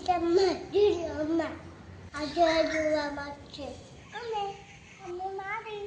ચમચ દીધી અમાર આજે જોવા છે અને અમે મારી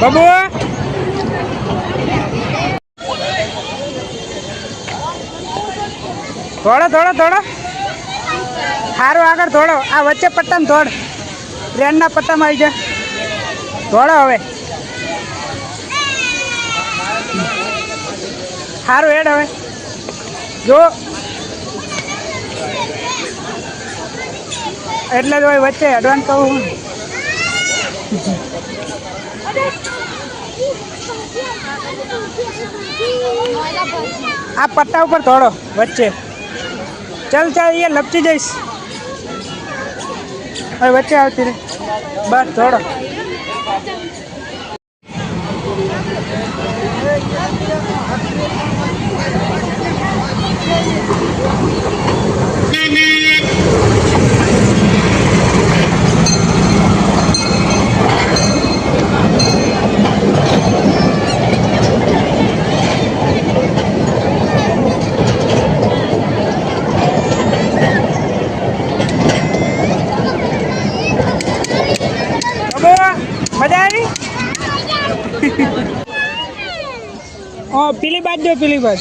bà Babu! થોડો થોડો થોડો સારું આગળ થોડો આ વચ્ચે પટ્ટામાં થોડ ટ્રેનના પટ્ટામાં આવી જા. થોડો હવે. સારું હેડ હવે. જો. એટલે જ હોય વચ્ચે એડવાન્સ કહું આ પટ્ટા ઉપર થોડો વચ્ચે. ચાલ ચાલ એ લપચી જઈશ. હવે વચ્ચે આવતી રે બસ થોડો. બાબુ મજા આવી? ઓ પેલી બાજ દો પેલી બાજ.